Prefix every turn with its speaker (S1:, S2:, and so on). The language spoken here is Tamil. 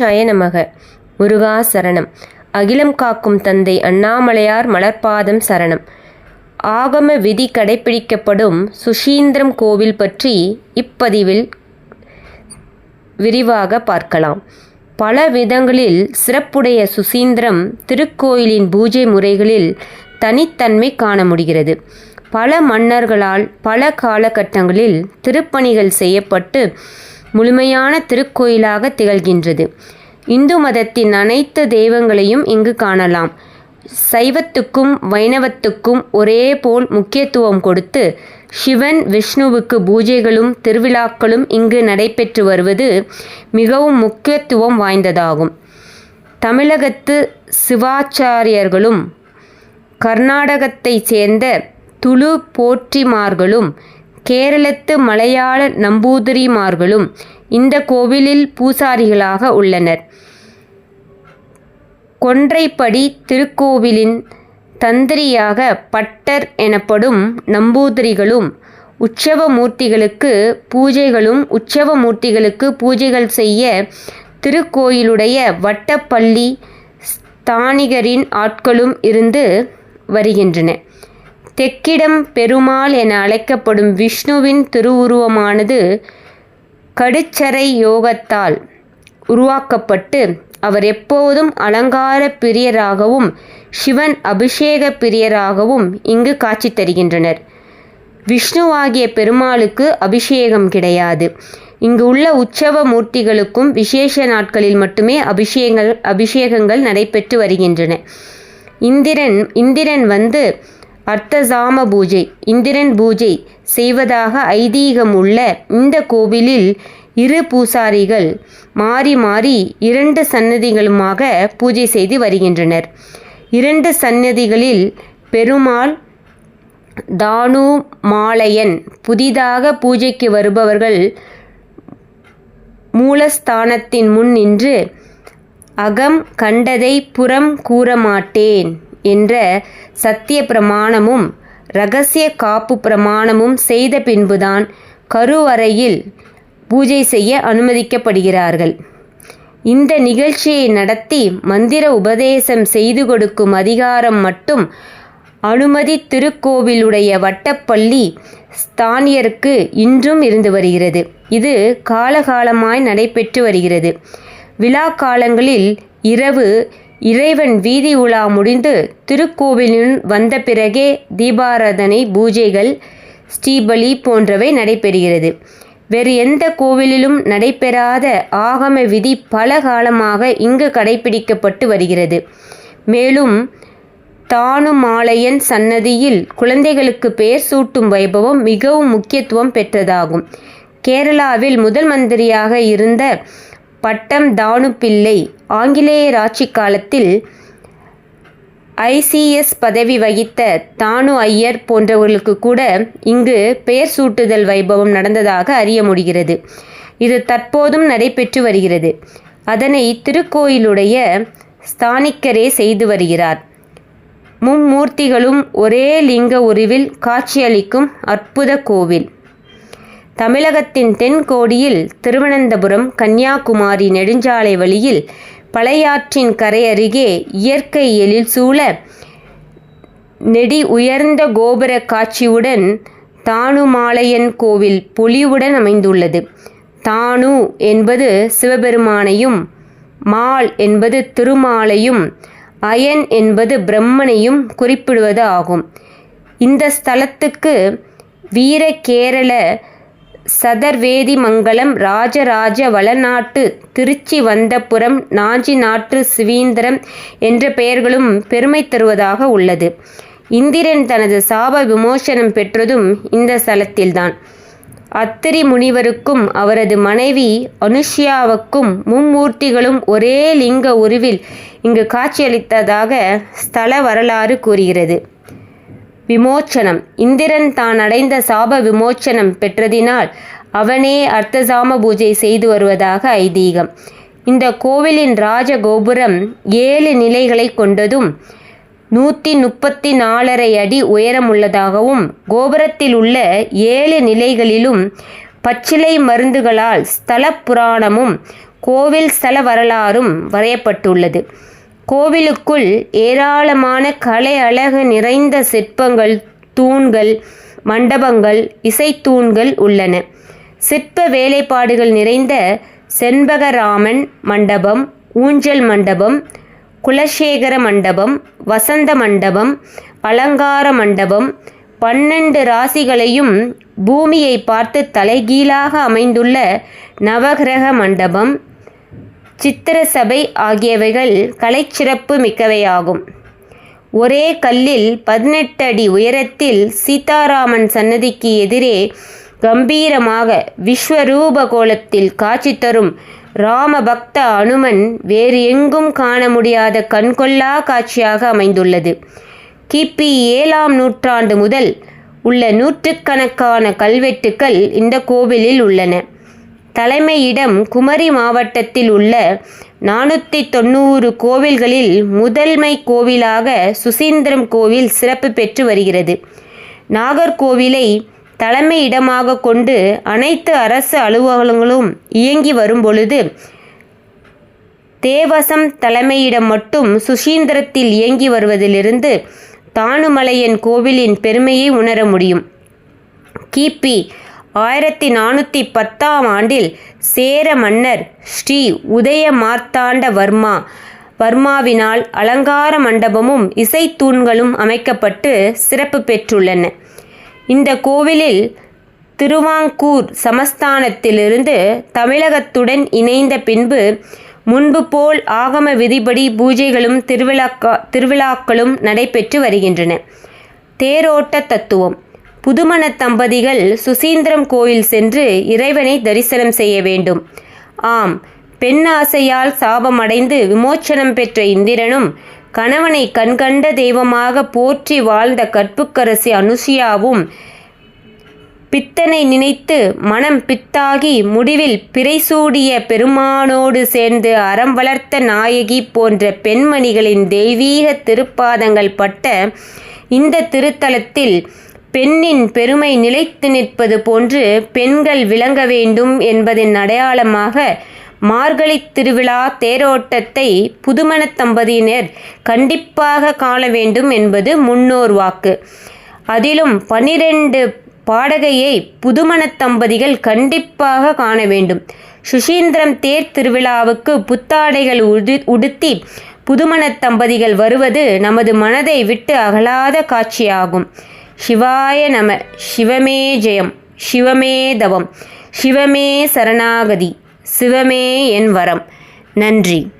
S1: நமக முருகா சரணம். அகிலம் காக்கும் தந்தை அண்ணாமலையார் மலர்பாதம் சரணம். ஆகம விதி கடைப்பிடிக்கப்படும் சுஷீந்திரம் கோவில் பற்றி இப்பதிவில் விரிவாக பார்க்கலாம். பல விதங்களில் சிறப்புடைய சுசீந்திரம் திருக்கோயிலின் பூஜை முறைகளில் தனித்தன்மை காண முடிகிறது. பல மன்னர்களால் பல காலகட்டங்களில் திருப்பணிகள் செய்யப்பட்டு முழுமையான திருக்கோயிலாக திகழ்கின்றது. இந்து மதத்தின் அனைத்து தெய்வங்களையும் இங்கு காணலாம். சைவத்துக்கும் வைணவத்துக்கும் ஒரே போல் முக்கியத்துவம் கொடுத்து சிவன் விஷ்ணுவுக்கு பூஜைகளும் திருவிழாக்களும் இங்கு நடைபெற்று வருவது மிகவும் முக்கியத்துவம் வாய்ந்ததாகும். தமிழகத்து சிவாச்சாரியர்களும் கர்நாடகத்தைச் சேர்ந்த துளு போற்றிமார்களும் கேரளத்து மலையாள நம்பூதிரிமார்களும் இந்த கோவிலில் பூசாரிகளாக உள்ளனர். கொன்றைப்படி திருக்கோவிலின் தந்திரியாக பட்டர் எனப்படும் நம்பூதிரிகளும் உற்சவ மூர்த்திகளுக்கு பூஜைகளும் உற்சவ மூர்த்திகளுக்கு பூஜைகள் செய்ய திருக்கோயிலுடைய வட்டப்பள்ளி ஸ்தானிகரின் ஆட்களும் இருந்து வருகின்றன. தெக்கிடம் பெருமாள் என அழைக்கப்படும் விஷ்ணுவின் திருவுருவமானது கடுச்சரை யோகத்தால் உருவாக்கப்பட்டு அவர் எப்போதும் அலங்கார பிரியராகவும் சிவன் அபிஷேக பிரியராகவும் இங்கு காட்சி தருகின்றனர். விஷ்ணுவாகிய பெருமாளுக்கு அபிஷேகம் கிடையாது. இங்கு உள்ள உற்சவ மூர்த்திகளுக்கும் விசேஷ நாட்களில் மட்டுமே அபிஷேகங்கள் அபிஷேகங்கள் நடைபெற்று வருகின்றன. இந்திரன் இந்திரன் வந்து அர்த்தசாம பூஜை இந்திரன் பூஜை செய்வதாக ஐதீகம் உள்ள இந்த கோவிலில் இரு பூசாரிகள் மாறி மாறி இரண்டு சன்னதிகளுமாக பூஜை செய்து வருகின்றனர். இரண்டு சன்னதிகளில் பெருமாள் தானு மாலையன் புதிதாக பூஜைக்கு வருபவர்கள் மூலஸ்தானத்தின் முன் நின்று அகம் கண்டதை புறம் கூறமாட்டேன். என்ற சத்திய பிரமாணமும் இரகசிய காப்பு பிரமாணமும் செய்த பின்புதான் கருவறையில் பூஜை செய்ய அனுமதிக்கப்படுகிறார்கள். இந்த நிகழ்ச்சியை நடத்தி மந்திர உபதேசம் செய்து கொடுக்கும் அதிகாரம் மட்டும் அனுமதி திருக்கோவிலுடைய வட்டப்பள்ளி ஸ்தானியருக்கு இன்றும் இருந்து வருகிறது. இது காலகாலமாய் நடைபெற்று வருகிறது. விழா காலங்களில் இரவு இறைவன் வீதி உலா முடிந்து திருக்கோவிலின் வந்த பிறகே தீபாராதனை பூஜைகள் ஸ்ரீபலி போன்றவை நடைபெறுகிறது. வேறு எந்த கோவிலிலும் நடைபெறாத ஆகம விதி பல காலமாக இங்கு கடைபிடிக்கப்பட்டு வருகிறது. மேலும் தானுமாலையன் சன்னதியில் குழந்தைகளுக்கு பெயர் சூட்டும் வைபவம் மிகவும் முக்கியத்துவம் பெற்றதாகும். கேரளாவில் முதல் மந்திரியாக இருந்த பட்டம் தானு பிள்ளை. ஆங்கிலேயர் ஆட்சி காலத்தில் ஐசிஎஸ் பதவி வகித்த தானு ஐயர் போன்றவர்களுக்கு கூட இங்கு பெயர் சூட்டுதல் வைபவம் நடந்ததாக அறிய முடிகிறது. இது தற்போதும் நடைபெற்று வருகிறது. அதனை திருக்கோயிலுடைய ஸ்தானிக்கரே செய்து வருகிறார். மும்மூர்த்திகளும் ஒரே லிங்க உருவில் காட்சியளிக்கும் அற்புத கோவில். தமிழகத்தின் தென்கோடியில் திருவனந்தபுரம் கன்னியாகுமரி நெடுஞ்சாலை வழியில் பழையாற்றின் கரை அருகே இயற்கை எழில் சூழ நெடி உயர்ந்த கோபுர காட்சியுடன் தானுமாலையன் கோவில் பொலிவுடன் அமைந்துள்ளது. தானு என்பது சிவபெருமானையும் மால் என்பது திருமாலையும் அயன் என்பது பிரம்மனையும் குறிப்பிடுவது ஆகும். இந்த ஸ்தலத்துக்கு வீரகேரள சதர்வேதிமங்கலம் ராஜராஜ வளநாட்டு திருச்சி வந்தபுரம் நாஞ்சி நாட்டு சிவீந்திரம் என்ற பெயர்களும் பெருமை தருவதாக உள்ளது. இந்திரன் தனது சாப விமோசனம் பெற்றதும் இந்த ஸ்தலத்தில்தான் அத்திரி முனிவருக்கும் அவரது மனைவி அனுஷ்யாவுக்கும் மும்மூர்த்திகளும் ஒரே லிங்க உருவில் இங்கு காட்சியளித்ததாக ஸ்தல வரலாறு கூறுகிறது. விமோச்சனம். இந்திரன் தான் அடைந்த சாப விமோச்சனம் பெற்றதினால் அவனே அர்த்தசாம பூஜை செய்து வருவதாக ஐதீகம். இந்த கோவிலின் ராஜகோபுரம் ஏழு நிலைகளை கொண்டதும் நூற்றி முப்பத்தி நாலரை அடி உயரமுள்ளதாகவும் கோபுரத்தில் உள்ள ஏழு நிலைகளிலும் பச்சிலை மருந்துகளால் ஸ்தல புராணமும் கோவில் ஸ்தல வரலாறும் வரையப்பட்டுள்ளது. கோவிலுக்குள் ஏராளமான கலை அழகு நிறைந்த சிற்பங்கள் தூண்கள் மண்டபங்கள் இசைத்தூண்கள் உள்ளன. சிற்ப வேலைப்பாடுகள் நிறைந்த செண்பகராமன் மண்டபம் ஊஞ்சல் மண்டபம் குலசேகர மண்டபம் வசந்த மண்டபம் அலங்கார மண்டபம் பன்னெண்டு ராசிகளையும் பூமியை பார்த்து தலைகீழாக அமைந்துள்ள நவகிரக மண்டபம் சித்திரசபை ஆகியவைகள் கலைச்சிறப்பு மிக்கவையாகும். ஒரே கல்லில் பதினெட்டு அடி உயரத்தில் சீதாராமன் சன்னதிக்கு எதிரே கம்பீரமாக விஸ்வரூப கோலத்தில் காட்சி தரும் ராமபக்த அனுமன் வேறு எங்கும் காண முடியாத கண்கொள்ளா காட்சியாக அமைந்துள்ளது. கிபி ஏழாம் நூற்றாண்டு முதல் உள்ள நூற்றுக்கணக்கான கல்வெட்டுக்கள் இந்த கோவிலில் உள்ளன. தலைமையிடம் குமரி மாவட்டத்தில் உள்ள நானூற்றி தொண்ணூறு கோவில்களில் முதன்மை கோவிலாக சுசீந்திரம் கோவில் சிறப்பு பெற்று வருகிறது. நாகர்கோவிலை தலைமையிடமாக கொண்டு அனைத்து அரசு அலுவலகங்களும் இயங்கி வரும் பொழுது தேவசம் தலைமையிடம் மட்டும் சுசீந்திரத்தில் இயங்கி வருவதிலிருந்து தானுமலையன் கோவிலின் பெருமையை உணர முடியும். கிபி ஆயிரத்தி நானூற்றி பத்தாம் ஆண்டில் சேர மன்னர் ஸ்ரீ உதய வர்மா வர்மாவினால் அலங்கார மண்டபமும் இசைத்தூண்களும் அமைக்கப்பட்டு சிறப்பு பெற்றுள்ளன. இந்த கோவிலில் திருவாங்கூர் சமஸ்தானத்திலிருந்து தமிழகத்துடன் இணைந்த பின்பு முன்பு போல் ஆகம விதிப்படி பூஜைகளும் திருவிழாக்கா திருவிழாக்களும் நடைபெற்று வருகின்றன. தேரோட்ட தத்துவம். புதுமண தம்பதிகள் சுசீந்திரம் கோயில் சென்று இறைவனை தரிசனம் செய்ய வேண்டும். ஆம் பெண் ஆசையால் சாபமடைந்து விமோச்சனம் பெற்ற இந்திரனும் கணவனை கண்கண்ட தெய்வமாக போற்றி வாழ்ந்த கற்புக்கரசி அனுசியாவும் பித்தனை நினைத்து மனம் பித்தாகி முடிவில் பிறைசூடிய பெருமானோடு சேர்ந்து அறம் வளர்த்த நாயகி போன்ற பெண்மணிகளின் தெய்வீக திருப்பாதங்கள் பட்ட இந்த திருத்தலத்தில் பெண்ணின் பெருமை நிலைத்து நிற்பது போன்று பெண்கள் விளங்க வேண்டும் என்பதின் அடையாளமாக மார்கழி திருவிழா தேரோட்டத்தை புதுமண தம்பதியினர் கண்டிப்பாக காண வேண்டும் என்பது முன்னோர் வாக்கு. அதிலும் பனிரெண்டு பாடகையை புதுமண தம்பதிகள் கண்டிப்பாக காண வேண்டும். சுஷீந்திரம் தேர் திருவிழாவுக்கு புத்தாடைகள் உடு உடுத்தி புதுமண தம்பதிகள் வருவது நமது மனதை விட்டு அகலாத காட்சியாகும். சிவாய நம சிவமே ஜெயம் சிவமே தவம் சிவமே சரணாகதி சிவமே என் வரம். நன்றி.